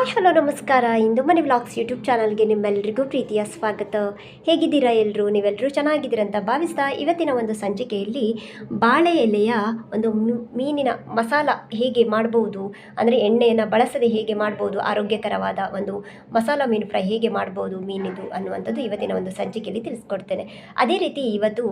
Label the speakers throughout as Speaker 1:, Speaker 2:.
Speaker 1: Hi hello, ನಮಸ್ಕಾರ. ಇಂದು ಮನೆ vlogs YouTube ಚಾನಲ್ಗೆ ನಿಮ್ಮೆಲ್ಲರಿಗೂ ಪ್ರೀತಿಯ ಸ್ವಾಗತ. ಹೇಗಿದ್ದೀರಾ ಎಲ್ಲರೂ ನೀವೆಲ್ಲರೂ ಚೆನ್ನಾಗಿದ್ದೀರಂತ ಭಾವಿಸ್ತಾ ಇವತ್ತಿನ ಒಂದು ಸಂಚಿಕೆಯಲ್ಲಿ ಬಾಳೆ ಎಲೆಯ ಒಂದು ಮೀನಿನ ಮಸಾಲ ಹೇಗೆ ಮಾಡ್ಬೋದು, ಅಂದರೆ ಎಣ್ಣೆಯನ್ನು ಬಳಸದೆ ಹೇಗೆ ಮಾಡ್ಬೋದು, ಆರೋಗ್ಯಕರವಾದ ಒಂದು ಮಸಾಲ ಮೀನು ಫ್ರೈ ಹೇಗೆ ಮಾಡ್ಬೋದು, ಮೀನಿದು ಅನ್ನುವಂಥದ್ದು ಇವತ್ತಿನ ಒಂದು ಸಂಚಿಕೆಯಲ್ಲಿ ತಿಳಿಸ್ಕೊಡ್ತೇನೆ. ಅದೇ ರೀತಿ ಇವತ್ತು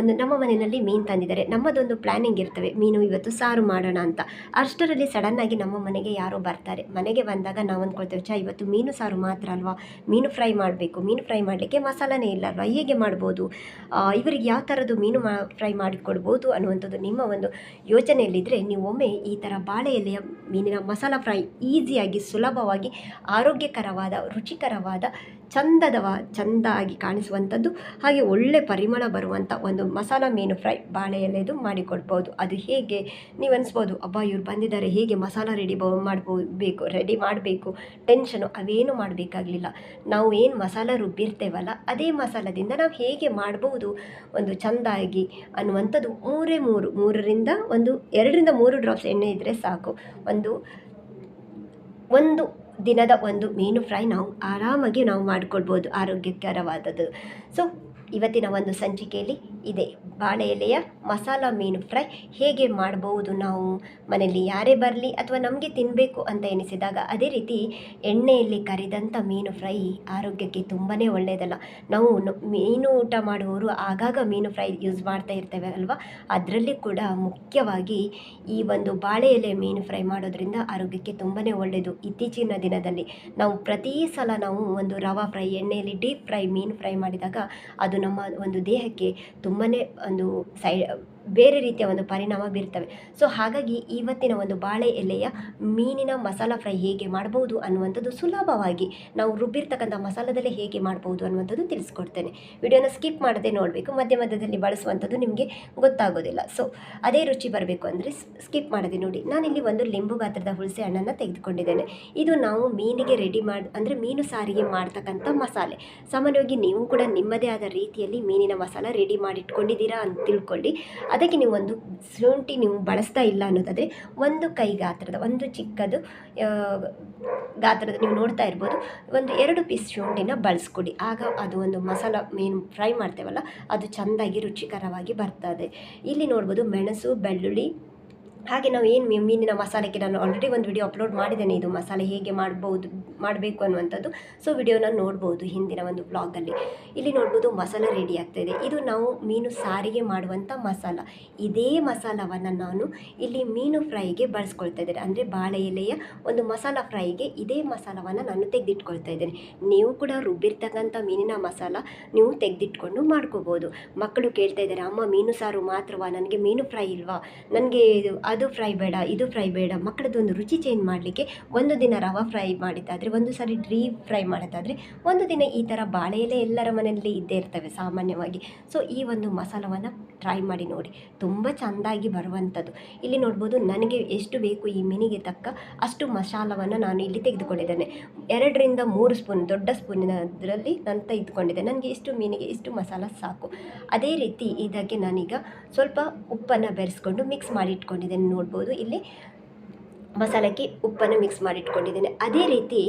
Speaker 1: ಒಂದು ನಮ್ಮ ಮನೆಯಲ್ಲಿ ಮೀನು ತಂದಿದ್ದಾರೆ. ನಮ್ಮದೊಂದು ಪ್ಲ್ಯಾನಿಂಗ್ ಇರ್ತವೆ ಮೀನು ಇವತ್ತು ಸಾರು ಮಾಡೋಣ ಅಂತ. ಅಷ್ಟರಲ್ಲಿ ಸಡನ್ನಾಗಿ ನಮ್ಮ ಮನೆಗೆ ಯಾರೋ ಬರ್ತಾರೆ. ಮನೆಗೆ ಬಂದಾಗ ನಾವು ಅಂದ್ಕೊಳ್ತೇವೆ ಚಾ ಇವತ್ತು ಮೀನು ಸಾರು ಮಾತ್ರ ಅಲ್ವಾ? ಮೀನು ಫ್ರೈ ಮಾಡಬೇಕು, ಮೀನು ಫ್ರೈ ಮಾಡಲಿಕ್ಕೆ ಮಸಾಲನೇ ಇಲ್ಲ ಅಲ್ವಾ? ಹೇಗೆ ಮಾಡ್ಬೋದು? ಇವರಿಗೆ ಯಾವ ಥರದ್ದು ಮೀನು ಮಾ, ಫ್ರೈ ಮಾಡಿಕೊಡ್ಬೋದು ಅನ್ನುವಂಥದ್ದು ನಿಮ್ಮ ಒಂದು ಯೋಚನೆಯಲ್ಲಿದ್ದರೆ ನೀವು ಒಮ್ಮೆ ಈ ಥರ ಬಾಳೆ ಎಲೆಯ ಮೀನಿನ ಮಸಾಲ ಫ್ರೈ ಈಸಿಯಾಗಿ, ಸುಲಭವಾಗಿ, ಆರೋಗ್ಯಕರವಾದ, ರುಚಿಕರವಾದ ಚಂದದವ, ಚಂದಾಗಿ ಕಾಣಿಸುವಂಥದ್ದು, ಹಾಗೆ ಒಳ್ಳೆ ಪರಿಮಳ ಬರುವಂಥ ಒಂದು ಮಸಾಲ ಮೀನು ಫ್ರೈ ಬಾಳೆ ಎಲೆದು ಮಾಡಿಕೊಡ್ಬೋದು. ಅದು ಹೇಗೆ ನೀವು ಅನಿಸ್ಬೋದು, ಅಬ್ಬ ಇವ್ರು ಬಂದಿದ್ದಾರೆ, ಹೇಗೆ ಮಸಾಲ ರೆಡಿ ಮಾಡ್ಬೋದು ಬೇಕು ರೆಡಿ ಮಾಡಬೇಕು, ಟೆನ್ಷನು, ಅವೇನು ಮಾಡಬೇಕಾಗಲಿಲ್ಲ. ನಾವು ಏನು ಮಸಾಲ ರುಬ್ಬಿರ್ತೇವಲ್ಲ, ಅದೇ ಮಸಾಲದಿಂದ ನಾವು ಹೇಗೆ ಮಾಡ್ಬೋದು ಒಂದು ಚಂದಾಗಿ ಅನ್ನುವಂಥದ್ದು ಮೂರೇ ಮೂರು, ಮೂರರಿಂದ ಒಂದು, ಎರಡರಿಂದ ಮೂರು ಡ್ರಾಪ್ಸ್ ಎಣ್ಣೆ ಇದ್ದರೆ ಸಾಕು. ಒಂದು ಒಂದು ದಿನದ ಒಂದು ಮೀನು ಫ್ರೈ ನಾವು ಆರಾಮಾಗಿ ನಾವು ಮಾಡಿಕೊಳ್ಬೋದು ಆರೋಗ್ಯಕರವಾದದ್ದು. ಸೊ ಇವತ್ತಿನ ಒಂದು ಸಂಚಿಕೆಯಲ್ಲಿ ಇದೆ. ಬಾಳೆ ಎಲೆಯ ಮಸಾಲ ಮೀನು ಫ್ರೈ ಹೇಗೆ ಮಾಡಬಹುದು ನಾವು? ಮನೆಯಲ್ಲಿ ಯಾರೇ ಬರಲಿ ಅಥವಾ ನಮಗೆ ತಿನ್ನಬೇಕು ಅಂತ ಎನಿಸಿದಾಗ ಅದೇ ರೀತಿ ಎಣ್ಣೆಯಲ್ಲಿ ಕರಿದಂಥ ಮೀನು ಫ್ರೈ ಆರೋಗ್ಯಕ್ಕೆ ತುಂಬಾ ಒಳ್ಳೆಯದಲ್ಲ ನಾವು ಮೀನು ಊಟ ಮಾಡುವವರು ಆಗಾಗ ಮೀನು ಫ್ರೈ ಯೂಸ್ ಮಾಡ್ತಾ ಇರ್ತೇವೆ ಅಲ್ವಾ? ಅದರಲ್ಲಿ ಕೂಡ ಮುಖ್ಯವಾಗಿ ಈ ಒಂದು ಬಾಳೆ ಎಲೆ ಮೀನು ಫ್ರೈ ಮಾಡೋದ್ರಿಂದ ಆರೋಗ್ಯಕ್ಕೆ ತುಂಬಾ ಒಳ್ಳೆಯದು ಇತ್ತೀಚಿನ ದಿನದಲ್ಲಿ ನಾವು ಪ್ರತಿ ಸಲ ನಾವು ಒಂದು ರವಾ ಫ್ರೈ, ಎಣ್ಣೆಯಲ್ಲಿ ಡೀಪ್ ಫ್ರೈ ಮೀನು ಫ್ರೈ ಮಾಡಿದಾಗ ಅದು ನಮ್ಮ ಒಂದು ದೇಹಕ್ಕೆ ತುಂಬಾ ಒಂದು ಸೈ ಬೇರೆ ರೀತಿಯ ಒಂದು ಪರಿಣಾಮ ಬೀರ್ತವೆ. ಸೊ ಹಾಗಾಗಿ ಇವತ್ತಿನ ಒಂದು ಬಾಳೆ ಎಲೆಯ ಮೀನಿನ ಮಸಾಲ ಫ್ರೈ ಹೇಗೆ ಮಾಡ್ಬೋದು ಅನ್ನುವಂಥದ್ದು ಸುಲಭವಾಗಿ ನಾವು ರುಬ್ಬಿರ್ತಕ್ಕಂಥ ಮಸಾಲದಲ್ಲೇ ಹೇಗೆ ಮಾಡ್ಬೋದು ಅನ್ನುವಂಥದ್ದು ತಿಳಿಸ್ಕೊಡ್ತೇನೆ. ವಿಡಿಯೋನ ಸ್ಕಿಪ್ ಮಾಡದೆ ನೋಡಬೇಕು, ಮಧ್ಯ ಮಧ್ಯದಲ್ಲಿ ಬಳಸುವಂಥದ್ದು ನಿಮಗೆ ಗೊತ್ತಾಗೋದಿಲ್ಲ. ಸೊ ಅದೇ ರುಚಿ ಬರಬೇಕು ಅಂದರೆ ಸ್ಕಿಪ್ ಮಾಡದೆ ನೋಡಿ. ನಾನಿಲ್ಲಿ ಒಂದು ಲಿಂಬು ಗಾತ್ರದ ಹುಳಸೆ ಹಣ್ಣನ್ನು ತೆಗೆದುಕೊಂಡಿದ್ದೇನೆ. ಇದು ನಾವು ಮೀನಿಗೆ ರೆಡಿ ಮಾಡಿ, ಅಂದರೆ ಮೀನು ಸಾರಿಗೆ ಮಾಡ್ತಕ್ಕಂಥ ಮಸಾಲೆ. ಸಾಮಾನ್ಯವಾಗಿ ನೀವು ಕೂಡ ನಿಮ್ಮದೇ ಆದ ರೀತಿಯಲ್ಲಿ ಮೀನಿನ ಮಸಾಲ ರೆಡಿ ಮಾಡಿಟ್ಕೊಂಡಿದ್ದೀರಾ ಅಂತ ತಿಳ್ಕೊಳ್ಳಿ. ಅದಕ್ಕೆ ನೀವು ಒಂದು ಶುಂಠಿ ನೀವು ಬಳಸ್ತಾ ಇಲ್ಲ ಅನ್ನೋದಾದರೆ ಒಂದು ಕೈ ಗಾತ್ರದ, ಒಂದು ಚಿಕ್ಕದು ಗಾತ್ರದ ನೀವು ನೋಡ್ತಾ ಇರ್ಬೋದು. ಒಂದು ಎರಡು ಪೀಸ್ ಶುಂಠಿನ ಬಳಸ್ಕೊಡಿ. ಆಗ ಅದು ಒಂದು ಮಸಾಲ ಮೀನು ಫ್ರೈ ಮಾಡ್ತೇವಲ್ಲ, ಅದು ಚೆಂದಾಗಿ ರುಚಿಕರವಾಗಿ ಬರ್ತದೆ. ಇಲ್ಲಿ ನೋಡ್ಬೋದು ಮೆಣಸು, ಬೆಳ್ಳುಳ್ಳಿ ಹಾಗೆ ನಾವು ಏನು ಮೀನಿನ ಮಸಾಲೆಗೆ ನಾನು ಆಲ್ರೆಡಿ ಒಂದು ವಿಡಿಯೋ ಅಪ್ಲೋಡ್ ಮಾಡಿದ್ದೇನೆ. ಇದು ಮಸಾಲೆ ಹೇಗೆ ಮಾಡ್ಬೋದು, ಮಾಡಬೇಕು ಅನ್ನುವಂಥದ್ದು. ಸೊ ವಿಡಿಯೋನ ನೋಡ್ಬೋದು ಹಿಂದಿನ ಒಂದು ಬ್ಲಾಗಲ್ಲಿ ಇಲ್ಲಿ ನೋಡ್ಬೋದು ಮಸಾಲೆ ರೆಡಿ ಆಗ್ತಾಯಿದೆ ಇದು. ನಾವು ಮೀನು ಸಾರಿಗೆ ಮಾಡುವಂಥ ಮಸಾಲ. ಇದೇ ಮಸಾಲವನ್ನು ನಾನು ಇಲ್ಲಿ ಮೀನು ಫ್ರೈಗೆ ಬಳಸ್ಕೊಳ್ತಾ ಇದ್ದೇನೆ. ಅಂದರೆ ಬಾಳೆ ಎಲೆಯ ಒಂದು ಮಸಾಲ ಫ್ರೈಗೆ ಇದೇ ಮಸಾಲವನ್ನು ನಾನು ತೆಗೆದಿಟ್ಕೊಳ್ತಾ ಇದ್ದೇನೆ. ನೀವು ಕೂಡ ರುಬ್ಬಿರ್ತಕ್ಕಂಥ ಮೀನಿನ ಮಸಾಲ ನೀವು ತೆಗೆದಿಟ್ಕೊಂಡು ಮಾಡ್ಕೋಬೋದು. ಮಕ್ಕಳು ಕೇಳ್ತಾ ಇದ್ದಾರೆ, ಅಮ್ಮ, ಮೀನು ಸಾರು ಮಾತ್ರವಾ? ನನಗೆ ಮೀನು ಫ್ರೈ ಇಲ್ವಾ? ನನಗೆ ಅದು ಫ್ರೈ ಬೇಡ, ಇದು ಫ್ರೈ ಬೇಡ. ಮಕ್ಕಳದ್ದು ಒಂದು ರುಚಿ ಚೇಂಜ್ ಮಾಡಲಿಕ್ಕೆ ಒಂದು ದಿನ ರವಾ ಫ್ರೈ ಮಾಡಿದ್ದಾದರೆ, ಒಂದು ಸಾರಿ ಡೀಪ್ ಫ್ರೈ ಮಾಡೋದಾದರೆ, ಒಂದು ದಿನ ಈ ಥರ ಬಾಳೆ ಎಲೆ ಎಲ್ಲರ ಮನೆಯಲ್ಲಿ ಇದ್ದೇ ಇರ್ತವೆ ಸಾಮಾನ್ಯವಾಗಿ. ಸೊ ಈ ಒಂದು ಮಸಾಲವನ್ನು ಟ್ರೈ ಮಾಡಿ ನೋಡಿ. ತುಂಬ ಚೆಂದಾಗಿ ಬರುವಂಥದ್ದು. ಇಲ್ಲಿ ನೋಡ್ಬೋದು ನನಗೆ ಎಷ್ಟು ಬೇಕು ಈ ಮೀನಿಗೆ ತಕ್ಕ ಅಷ್ಟು ಮಸಾಲವನ್ನು ನಾನು ಇಲ್ಲಿ ತೆಗೆದುಕೊಂಡಿದ್ದೇನೆ. ಎರಡರಿಂದ ಮೂರು ಸ್ಪೂನ್, ದೊಡ್ಡ ಸ್ಪೂನಿನದರಲ್ಲಿ ನಾನು ತೆಗೆದುಕೊಂಡಿದ್ದೆ. ನನಗೆ ಇಷ್ಟು ಮೀನಿಗೆ ಇಷ್ಟು ಮಸಾಲ ಸಾಕು. ಅದೇ ರೀತಿ ಇದಕ್ಕೆ ನಾನೀಗ ಸ್ವಲ್ಪ ಉಪ್ಪನ್ನು ಬೆರೆಸ್ಕೊಂಡು ಮಿಕ್ಸ್ ಮಾಡಿ ಇಟ್ಕೊಂಡಿದ್ದೇನೆ. ನೋಡ್ಬೋದು. ಇಲ್ಲಿ ಮಸಾಲಕ್ಕೆ ಉಪ್ಪನ್ನು ಮಿಕ್ಸ್ ಮಾಡಿಟ್ಕೊಂಡಿದ್ದೇನೆ. ಅದೇ ರೀತಿ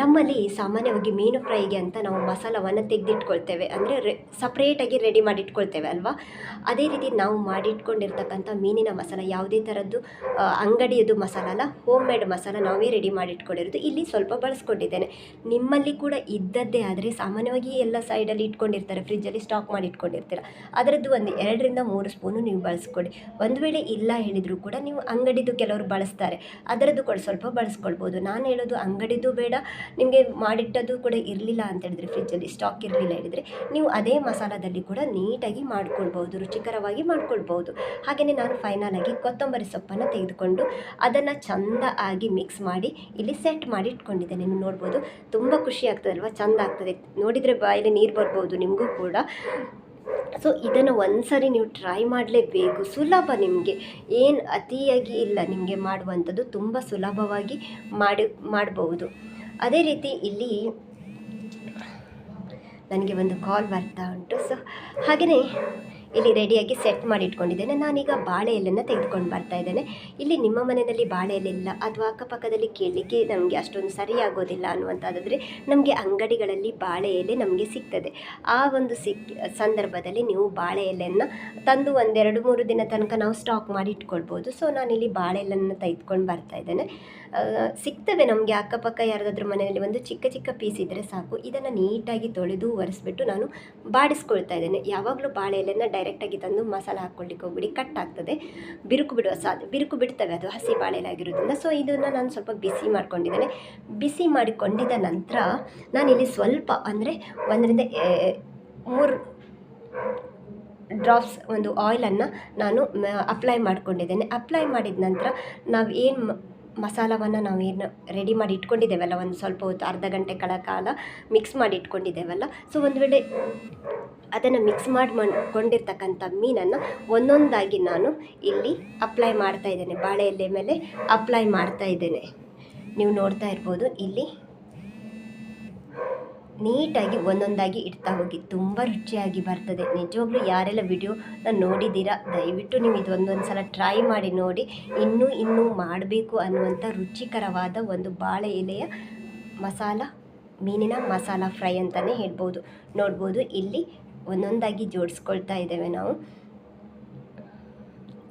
Speaker 1: ನಮ್ಮಲ್ಲಿ ಸಾಮಾನ್ಯವಾಗಿ ಮೀನು ಫ್ರೈಗೆ ಅಂತ ನಾವು ಮಸಾಲವನ್ನು ತೆಗೆದಿಟ್ಕೊಳ್ತೇವೆ. ಅಂದರೆ ರೆ ಸಪ್ರೇಟಾಗಿ ರೆಡಿ ಮಾಡಿಟ್ಕೊಳ್ತೇವೆ ಅಲ್ವಾ? ಅದೇ ರೀತಿ ನಾವು ಮಾಡಿಟ್ಕೊಂಡಿರ್ತಕ್ಕಂಥ ಮೀನಿನ ಮಸಾಲ ಯಾವುದೇ ಥರದ್ದು ಅಂಗಡಿಯದು ಮಸಾಲ ಅಲ್ಲ ಹೋಮ್ ಮೇಡ್ ಮಸಾಲ ನಾವೇ ರೆಡಿ ಮಾಡಿಟ್ಕೊಂಡಿರೋದು. ಇಲ್ಲಿ ಸ್ವಲ್ಪ ಬಳಸ್ಕೊಂಡಿದ್ದೇನೆ. ನಿಮ್ಮಲ್ಲಿ ಕೂಡ ಇದ್ದದ್ದೇ ಆದರೆ ಸಾಮಾನ್ಯವಾಗಿ ಎಲ್ಲ ಸೈಡಲ್ಲಿ ಇಟ್ಕೊಂಡಿರ್ತಾರೆ ಫ್ರಿಜ್ಜಲ್ಲಿ ಸ್ಟಾಕ್ ಮಾಡಿ ಇಟ್ಕೊಂಡಿರ್ತೀರ ಅದರದ್ದು ಒಂದು ಎರಡರಿಂದ ಮೂರು ಸ್ಪೂನು ನೀವು ಬಳಸ್ಕೊಡಿ ಒಂದು ವೇಳೆ ಇಲ್ಲ ಹೇಳಿದರೂ ಕೂಡ ನೀವು ಅಂಗಡಿದು ಕೆಲವರು ಬಳಸ್ತಾರೆ. ಅದರದ್ದು ಕೂಡ ಸ್ವಲ್ಪ ಬಳಸ್ಕೊಳ್ಬೋದು. ನಾನು ಹೇಳೋದು ಅಂಗಡಿದು ಬೇಡ, ನಿಮಗೆ ಮಾಡಿಟ್ಟದ್ದು ಕೂಡ ಇರಲಿಲ್ಲ ಅಂತ ಹೇಳಿದ್ರೆ ಫ್ರಿಜ್ಜಲ್ಲಿ ಸ್ಟಾಕ್ ಇರಲಿಲ್ಲ ಹೇಳಿದರೆ ನೀವು ಅದೇ ಮಸಾಲದಲ್ಲಿ ಕೂಡ ನೀಟಾಗಿ ಮಾಡ್ಕೊಳ್ಬೋದು ರುಚಿಕರವಾಗಿ ಮಾಡ್ಕೊಳ್ಬೋದು ಹಾಗೆಯೇ ನಾನು ಫೈನಲ್ ಆಗಿ ಕೊತ್ತಂಬರಿ ಸೊಪ್ಪನ್ನು ತೆಗೆದುಕೊಂಡು ಅದನ್ನು ಚೆಂದ ಆಗಿ ಮಿಕ್ಸ್ ಮಾಡಿ ಇಲ್ಲಿ ಸೆಟ್ ಮಾಡಿ ಇಟ್ಕೊಂಡಿದ್ದೇನೆ. ನೀವು ನೋಡ್ಬೋದು, ತುಂಬ ಖುಷಿ ಆಗ್ತದಲ್ವ? ಚಂದ ಚೆಂದ ಆಗ್ತದೆ. ನೋಡಿದರೆ ಬಾಯಲ್ಲಿ ನೀರು ಬರ್ಬೋದು ನಿಮಗೂ ಕೂಡ. ಸೊ ಇದನ್ನು ಒಂದ್ಸರಿ ನೀವು ಟ್ರೈ ಮಾಡಲೇಬೇಕು. ಸುಲಭ ನಿಮಗೆ. ಏನು ಅತಿಯಾಗಿ ಇಲ್ಲ ನಿಮಗೆ ಮಾಡುವಂಥದ್ದು ತುಂಬ ಸುಲಭವಾಗಿ ಮಾಡಿ ಮಾಡಬಹುದು ಅದೇ ರೀತಿ ಇಲ್ಲಿ ನನಗೆ ಒಂದು ಕಾಲ್ ಬರ್ತಾ ಉಂಟು. ಸೊ ಹಾಗೆಯೇ ಇಲ್ಲಿ ರೆಡಿಯಾಗಿ ಸೆಟ್ ಮಾಡಿ ಇಟ್ಕೊಂಡಿದ್ದೇನೆ ನಾನೀಗ ಬಾಳೆ ಎಲೆಯನ್ನು ತೆಗೆದುಕೊಂಡು ಬರ್ತಾ ಇದ್ದೇನೆ. ಇಲ್ಲಿ ನಿಮ್ಮ ಮನೆಯಲ್ಲಿ ಬಾಳೆ ಎಲೆ ಅಥವಾ ಅಕ್ಕಪಕ್ಕದಲ್ಲಿ ಕೇಳಲಿಕ್ಕೆ ನಮಗೆ ಅಷ್ಟೊಂದು ಸರಿಯಾಗೋದಿಲ್ಲ ಅನ್ನುವಂಥದ್ದಾದರೆ ನಮಗೆ ಅಂಗಡಿಗಳಲ್ಲಿ ಬಾಳೆ ಎಲೆ ನಮಗೆ ಸಿಗ್ತದೆ. ಆ ಒಂದು ಸಿಕ್, ಸಂದರ್ಭದಲ್ಲಿ ನೀವು ಬಾಳೆ ಎಲೆಯನ್ನು ತಂದು ಒಂದೆರಡು ಮೂರು ದಿನ ತನಕ ನಾವು ಸ್ಟಾಕ್ ಮಾಡಿ ಇಟ್ಕೊಳ್ಬೋದು ಸೊ ನಾನಿಲ್ಲಿ ಬಾಳೆ ಎಲೆಯನ್ನು ತೆಗೆದುಕೊಂಡು ಬರ್ತಾ ಇದ್ದೇನೆ. ಸಿಗ್ತವೆ ನಮಗೆ ಅಕ್ಕಪಕ್ಕ ಯಾರದಾದ್ರೂ ಮನೆಯಲ್ಲಿ ಒಂದು ಚಿಕ್ಕ ಚಿಕ್ಕ ಪೀಸ್ ಇದ್ದರೆ ಸಾಕು. ಇದನ್ನು ನೀಟಾಗಿ ತೊಳೆದು ಒರೆಸ್ಬಿಟ್ಟು ನಾನು ಬಾಡಿಸ್ಕೊಳ್ತಾ ಇದ್ದೇನೆ. ಯಾವಾಗಲೂ ಬಾಳೆ ಎಲೆನ ಡೈರೆಕ್ಟಾಗಿ ತಂದು ಮಸಾಲ ಹಾಕ್ಕೊಳ್ಳಿಕ್ಕೆ ಹೋಗ್ಬಿಡಿ ಕಟ್ ಆಗ್ತದೆ. ಬಿರುಕು ಬಿಡುವ ಸಾಧ್ಯ ಬಿರುಕು ಬಿಡ್ತವೆ ಅದು ಹಸಿ ಬಾಳೆಲಾಗಿರೋದ್ರಿಂದ. ಸೊ ಇದನ್ನು ನಾನು ಸ್ವಲ್ಪ ಬಿಸಿ ಮಾಡ್ಕೊಂಡಿದ್ದೇನೆ. ಬಿಸಿ ಮಾಡಿಕೊಂಡಿದ್ದ ನಂತರ ನಾನಿಲ್ಲಿ ಸ್ವಲ್ಪ ಅಂದರೆ ಒಂದರಿಂದ ಮೂರು ಡ್ರಾಪ್ಸ್ ಒಂದು ಆಯಿಲನ್ನು ನಾನು ಅಪ್ಲೈ ಮಾಡ್ಕೊಂಡಿದ್ದೇನೆ. ಅಪ್ಲೈ ಮಾಡಿದ ನಂತರ ನಾವು ಏನು ಮಸಾಲವನ್ನು ನಾವೇನು ರೆಡಿ ಮಾಡಿ ಇಟ್ಕೊಂಡಿದ್ದೇವಲ್ಲ, ಒಂದು ಸ್ವಲ್ಪ ಹೊತ್ತು ಅರ್ಧ ಗಂಟೆಗಳ ಕಾಲ ಮಿಕ್ಸ್ ಮಾಡಿ ಇಟ್ಕೊಂಡಿದ್ದೇವಲ್ಲ. ಸೊ ಒಂದು ವೇಳೆ ಅದನ್ನು ಮಿಕ್ಸ್ ಮಾಡಿ ಕೊಂಡಿರ್ತಕ್ಕಂಥ ಮೀನನ್ನು ಒಂದೊಂದಾಗಿ ನಾನು ಇಲ್ಲಿ ಅಪ್ಲೈ ಮಾಡ್ತಾ ಇದ್ದೇನೆ. ಬಾಳೆ ಎಲೆ ಮೇಲೆ ಅಪ್ಲೈ ಮಾಡ್ತಾ ಇದ್ದೇನೆ. ನೀವು ನೋಡ್ತಾ ಇರ್ಬೋದು, ಇಲ್ಲಿ ನೀಟಾಗಿ ಒಂದೊಂದಾಗಿ ಇಡ್ತಾ ಹೋಗಿ. ತುಂಬ ರುಚಿಯಾಗಿ ಬರ್ತದೆ. ನಿಜವಾಗ್ಲೂ ಯಾರೆಲ್ಲ ವಿಡಿಯೋನ ನೋಡಿದ್ದೀರಾ, ದಯವಿಟ್ಟು ನೀವು ಇದು ಒಂದೊಂದು ಸಲ ಟ್ರೈ ಮಾಡಿ ನೋಡಿ. ಇನ್ನೂ ಇನ್ನೂ ಮಾಡಬೇಕು ಅನ್ನುವಂಥ ರುಚಿಕರವಾದ ಒಂದು ಬಾಳೆ ಎಲೆಯ ಮಸಾಲ, ಮೀನಿನ ಮಸಾಲ ಫ್ರೈ ಅಂತಲೇ ಹೇಳ್ಬೋದು. ನೋಡ್ಬೋದು, ಇಲ್ಲಿ ಒಂದೊಂದಾಗಿ ಜೋಡಿಸ್ಕೊಳ್ತಾ ಇದ್ದೇವೆ ನಾವು.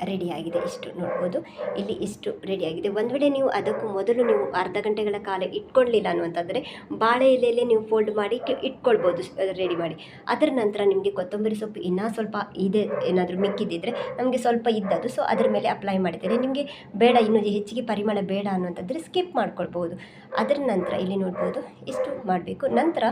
Speaker 1: ರೆಡಿಯಾಗಿದೆ. ಇಷ್ಟು ನೋಡ್ಬೋದು. ಇಲ್ಲಿ ಇಷ್ಟು ರೆಡಿಯಾಗಿದೆ. ಒಂದು ವೇಳೆ ನೀವು ಅದಕ್ಕೂ ಮೊದಲು ನೀವು ಅರ್ಧ ಗಂಟೆಗಳ ಕಾಲ ಇಟ್ಕೊಳ್ಳಿಲ್ಲ ಅನ್ನುವಂಥದ್ದರೆ ಬಾಳೆ ಎಲೆಯಲ್ಲೇ ನೀವು ಫೋಲ್ಡ್ ಮಾಡಿ ಇಟ್ಕೊಳ್ಬೋದು. ರೆಡಿ ಮಾಡಿ. ಅದರ ನಂತರ ನಿಮಗೆ ಕೊತ್ತಂಬರಿ ಸೊಪ್ಪು ಇನ್ನೂ ಸ್ವಲ್ಪ ಇದೆ, ಏನಾದರೂ ಮಿಕ್ಕಿದ್ದಿದ್ದರೆ ನಮಗೆ ಸ್ವಲ್ಪ ಇದ್ದದ್ದು. ಸೊ ಅದರ ಮೇಲೆ ಅಪ್ಲೈ ಮಾಡಿದರೆ ನಿಮಗೆ ಬೇಡ, ಇನ್ನೂ ಹೆಚ್ಚಿಗೆ ಪರಿಮಳ ಬೇಡ ಅನ್ನುವಂಥದ್ದರೆ ಸ್ಕಿಪ್ ಮಾಡ್ಕೊಳ್ಬೋದು. ಅದರ ನಂತರ ಇಲ್ಲಿ ನೋಡ್ಬೋದು, ಇಷ್ಟು ಮಾಡಬೇಕು. ನಂತರ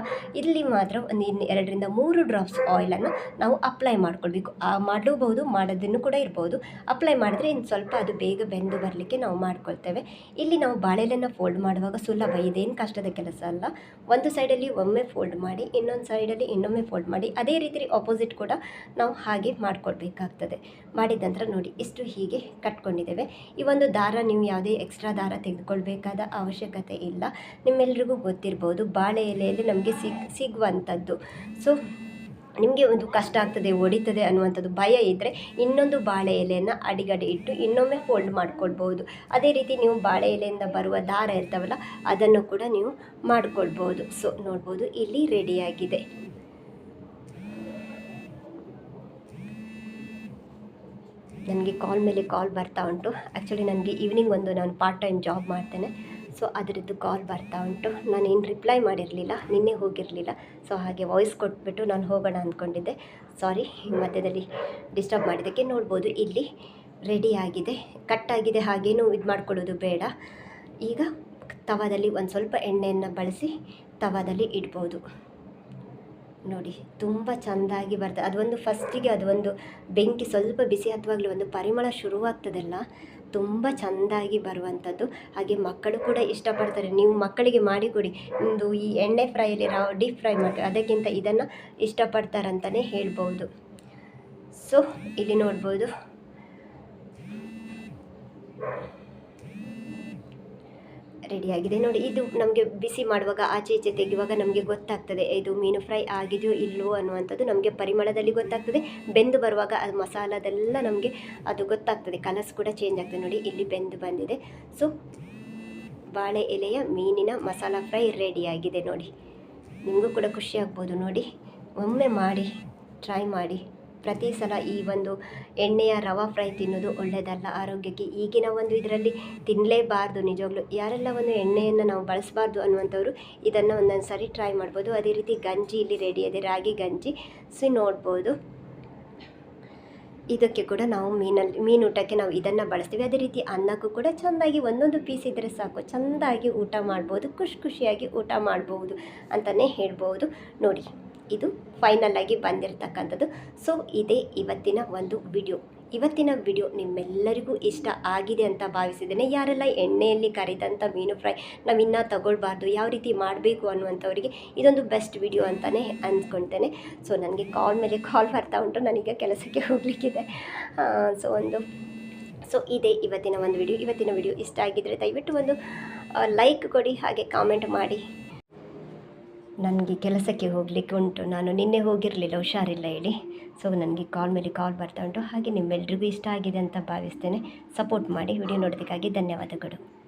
Speaker 1: ಇಲ್ಲಿ ಮಾತ್ರ ಒಂದು ಇನ್ನು ಎರಡರಿಂದ ಮೂರು ಡ್ರಾಪ್ಸ್ ಆಯಿಲನ್ನು ನಾವು ಅಪ್ಲೈ ಮಾಡ್ಕೊಳ್ಬೇಕು. ಮಾಡಲೂಬಹುದು, ಮಾಡೋದನ್ನು ಕೂಡ ಇರ್ಬೋದು. ಅಪ್ಲೈ ಮಾಡಿದ್ರೆ ಇನ್ನು ಸ್ವಲ್ಪ ಅದು ಬೇಗ ಬೆಂದು ಬರಲಿಕ್ಕೆ ನಾವು ಮಾಡ್ಕೊಳ್ತೇವೆ. ಇಲ್ಲಿ ನಾವು ಬಾಳೆಲೆನ ಫೋಲ್ಡ್ ಮಾಡುವಾಗ ಸುಲಭ, ಇದೇನು ಕಷ್ಟದ ಕೆಲಸ ಅಲ್ಲ. ಒಂದು ಸೈಡಲ್ಲಿ ಒಮ್ಮೆ ಫೋಲ್ಡ್ ಮಾಡಿ, ಇನ್ನೊಂದು ಸೈಡಲ್ಲಿ ಇನ್ನೊಮ್ಮೆ ಫೋಲ್ಡ್ ಮಾಡಿ, ಅದೇ ರೀತಿ ಆಪೋಸಿಟ್ ಕೂಡ ನಾವು ಹಾಗೆ ಮಾಡ್ಕೊಳ್ಬೇಕಾಗ್ತದೆ. ಮಾಡಿದ ನಂತರ ನೋಡಿ, ಇಷ್ಟು ಹೀಗೆ ಕಟ್ಕೊಂಡಿದ್ದೇವೆ. ಈ ಒಂದು ದಾರ ನೀವು ಯಾವುದೇ ಎಕ್ಸ್ಟ್ರಾ ದಾರ ತೆಗೆದುಕೊಳ್ಬೇಕಾದ ಅವಶ್ಯಕತೆ ಇಲ್ಲ. ನಿಮ್ಮೆಲ್ಲರಿಗೂ ಗೊತ್ತಿರ್ಬೋದು, ಬಾಳೆ ಎಲೆಯಲ್ಲಿ ನಮಗೆ ಸಿಗ್, ಸಿಗುವಂಥದ್ದು. ಸೊ ನಿಮಗೆ ಒಂದು ಕಷ್ಟ ಆಗ್ತದೆ ಒಡಿತದೆ ಅನ್ನುವಂಥದ್ದು ಭಯ ಇದ್ದರೆ ಇನ್ನೊಂದು ಬಾಳೆ ಎಲೆಯನ್ನು ಅಡಿಗಡೆ ಇಟ್ಟು ಇನ್ನೊಮ್ಮೆ ಫೋಲ್ಡ್ ಮಾಡ್ಕೊಳ್ಬೋದು ಅದೇ ರೀತಿ ನೀವು ಬಾಳೆ ಎಲೆಯಿಂದ ಬರುವ ದಾರ ಇರ್ತಾವಲ್ಲ, ಅದನ್ನು ಕೂಡ ನೀವು ಮಾಡ್ಕೊಳ್ಬೋದು ಸೊ ನೋಡ್ಬೋದು, ಇಲ್ಲಿ ರೆಡಿಯಾಗಿದೆ ನನಗೆ ಕಾಲ್ ಮೇಲೆ ಕಾಲ್ ಬರ್ತಾ ಉಂಟು. ಆ್ಯಕ್ಚುಲಿ ನನಗೆ ಈವ್ನಿಂಗ್ ಒಂದು ನಾನು ಪಾರ್ಟ್ ಟೈಮ್ ಜಾಬ್ ಮಾಡ್ತೇನೆ. ಸೊ ಅದರದ್ದು ಕಾಲ್ ಬರ್ತಾ ಉಂಟು. ನಾನೇನು ರಿಪ್ಲೈ ಮಾಡಿರಲಿಲ್ಲ, ನಿನ್ನೆ ಹೋಗಿರಲಿಲ್ಲ. ಸೊ ಹಾಗೆ ವಾಯ್ಸ್ ಕೊಟ್ಬಿಟ್ಟು ನಾನು ಹೋಗೋಣ ಅಂದ್ಕೊಂಡಿದ್ದೆ ಸಾರಿ ಮಧ್ಯದಲ್ಲಿ ಡಿಸ್ಟರ್ಬ್ ಮಾಡಿದ್ದಕ್ಕೆ ನೋಡ್ಬೋದು. ಇಲ್ಲಿ ರೆಡಿ ಆಗಿದೆ. ಕಟ್ಟಾಗಿದೆ ಹಾಗೇನೂ ಇದು ಮಾಡ್ಕೊಳ್ಳೋದು ಬೇಡ. ಈಗ ತವಾದಲ್ಲಿ ಒಂದು ಸ್ವಲ್ಪ ಎಣ್ಣೆಯನ್ನು ಬಳಸಿ ತವಾದಲ್ಲಿ ಇಡ್ಬೋದು. ನೋಡಿ, ತುಂಬ ಚೆಂದಾಗಿ ಬರ್ತದೆ ಅದೊಂದು ಫಸ್ಟಿಗೆ ಅದೊಂದು ಬೆಂಕಿ ಸ್ವಲ್ಪ ಬಿಸಿ ಹತ್ತುವಾಗಲೂ ಒಂದು ಪರಿಮಳ ಶುರುವಾಗ್ತದಲ್ಲ ತುಂಬ ಚೆಂದಾಗಿ ಬರುವಂಥದ್ದು. ಹಾಗೆ ಮಕ್ಕಳು ಕೂಡ ಇಷ್ಟಪಡ್ತಾರೆ. ನೀವು ಮಕ್ಕಳಿಗೆ ಮಾಡಿಕೊಡಿ ಒಂದು ಈ ಎಣ್ಣೆ ಫ್ರೈಯಲ್ಲಿ ನಾವು ಡೀಪ್ ಫ್ರೈ ಮಾಡಿ ಅದಕ್ಕಿಂತ ಇದನ್ನು ಇಷ್ಟಪಡ್ತಾರಂತಲೇ ಹೇಳ್ಬೋದು. ಸೊ ಇಲ್ಲಿ ನೋಡ್ಬೋದು. ರೆಡಿಯಾಗಿದೆ. ನೋಡಿ, ಇದು ನಮಗೆ ಬಿಸಿ ಮಾಡುವಾಗ, ಆಚೆ ಈಚೆ ತೆಗೆಯುವಾಗ ನಮಗೆ ಗೊತ್ತಾಗ್ತದೆ, ಇದು ಮೀನು ಫ್ರೈ ಆಗಿದೆಯೋ ಇಲ್ಲವೋ ಅನ್ನುವಂಥದ್ದು ನಮಗೆ ಪರಿಮಳದಲ್ಲಿ ಗೊತ್ತಾಗ್ತದೆ. ಬೆಂದು ಬರುವಾಗ ಅದು ಮಸಾಲದೆಲ್ಲ ನಮಗೆ ಅದು ಗೊತ್ತಾಗ್ತದೆ. ಕಲರ್ಸ್ ಕೂಡ ಚೇಂಜ್ ಆಗ್ತದೆ. ನೋಡಿ, ಇಲ್ಲಿ ಬೆಂದು ಬಂದಿದೆ. ಸೊ ಬಾಳೆ ಎಲೆಯ ಮೀನಿನ ಮಸಾಲ ಫ್ರೈ ರೆಡಿಯಾಗಿದೆ. ನೋಡಿ, ನಿಮಗೂ ಕೂಡ ಖುಷಿ ಆಗ್ಬೋದು. ನೋಡಿ, ಒಮ್ಮೆ ಮಾಡಿ ಟ್ರೈ ಮಾಡಿ. ಪ್ರತಿ ಸಲ ಈ ಒಂದು ಎಣ್ಣೆಯ ರವಾ ಫ್ರೈ ತಿನ್ನೋದು ಒಳ್ಳೆಯದಲ್ಲ ಆರೋಗ್ಯಕ್ಕೆ. ಈಗಿನ ಒಂದು ಇದರಲ್ಲಿ ತಿನ್ನಲೇಬಾರ್ದು ನಿಜವಾಗ್ಲೂ. ಯಾರೆಲ್ಲ ಒಂದು ಎಣ್ಣೆಯನ್ನು ನಾವು ಬಳಸಬಾರ್ದು ಅನ್ನುವಂಥವ್ರು ಇದನ್ನು ಒಂದೊಂದು ಸಾರಿ ಟ್ರೈ ಮಾಡ್ಬೋದು. ಅದೇ ರೀತಿ ಗಂಜಿ ಇಲ್ಲಿ ರೆಡಿ ಇದೆ. ರಾಗಿ ಗಂಜಿ. ಸೊ ನೋಡ್ಬೋದು. ಇದಕ್ಕೆ ಕೂಡ ನಾವು ಮೀನಲ್ಲಿ ಮೀನು ಊಟಕ್ಕೆ ನಾವು ಇದನ್ನು ಬಳಸ್ತೀವಿ. ಅದೇ ರೀತಿ ಅನ್ನಕ್ಕೂ ಕೂಡ ಚೆಂದಾಗಿ ಒಂದೊಂದು ಪೀಸ್ ಇದ್ದರೆ ಸಾಕು. ಚೆಂದಾಗಿ ಊಟ ಮಾಡ್ಬೋದು. ಖುಷಿ ಖುಷಿಯಾಗಿ ಊಟ ಮಾಡ್ಬೋದು ಅಂತಲೇ ಹೇಳ್ಬೋದು. ನೋಡಿ. ಇದು ಫೈನಲ್ ಆಗಿ ಬಂದಿರತಕ್ಕಂಥದ್ದು. ಸೊ ಇದೇ ಇವತ್ತಿನ ಒಂದು ವಿಡಿಯೋ ಇವತ್ತಿನ ವಿಡಿಯೋ ನಿಮ್ಮೆಲ್ಲರಿಗೂ ಇಷ್ಟ ಆಗಿದೆ ಅಂತ ಭಾವಿಸಿದ್ದೇನೆ. ಯಾರೆಲ್ಲ ಎಣ್ಣೆಯಲ್ಲಿ ಕರಿದಂಥ ಮೀನು ಫ್ರೈ ನಾವು ಇನ್ನೂ ತಗೊಳ್ಬಾರ್ದು, ಯಾವ ರೀತಿ ಮಾಡಬೇಕು ಅನ್ನುವಂಥವ್ರಿಗೆ ಇದೊಂದು ಬೆಸ್ಟ್ ವಿಡಿಯೋ ಅಂತಲೇ ಅಂದ್ಕೊಳ್ತೇನೆ ಸೊ ನನಗೆ ಕಾಲ್ ಮೇಲೆ ಕಾಲ್ ಬರ್ತಾ ಉಂಟು. ನನಗೆ ಕೆಲಸಕ್ಕೆ ಹೋಗಲಿಕ್ಕಿದೆ. ಸೊ ಒಂದು ಸೊ ಇದೇ ಇವತ್ತಿನ ಒಂದು ವಿಡಿಯೋ ಇವತ್ತಿನ ವಿಡಿಯೋ ಇಷ್ಟ ಆಗಿದ್ದರೆ ದಯವಿಟ್ಟು ಒಂದು ಲೈಕ್ ಕೊಡಿ, ಹಾಗೆ ಕಾಮೆಂಟ್ ಮಾಡಿ. ನನಗೆ ಕೆಲಸಕ್ಕೆ ಹೋಗಲಿಕ್ಕೆ ಉಂಟು. ನಾನು ನಿನ್ನೆ ಹೋಗಿರಲಿಲ್ಲ, ಹುಷಾರಿಲ್ಲ ಹೇಳಿ. ಸೊ ನನಗೆ ಕಾಲ್ ಮೇಲೆ ಕಾಲ್ ಬರ್ತಾ ಉಂಟು. ಹಾಗೆ ನಿಮ್ಮೆಲ್ರಿಗೂ ಇಷ್ಟ ಆಗಿದೆ ಅಂತ ಭಾವಿಸ್ತೇನೆ. ಸಪೋರ್ಟ್ ಮಾಡಿ ವಿಡಿಯೋ ನೋಡೋದಕ್ಕಾಗಿ ಧನ್ಯವಾದಗಳು.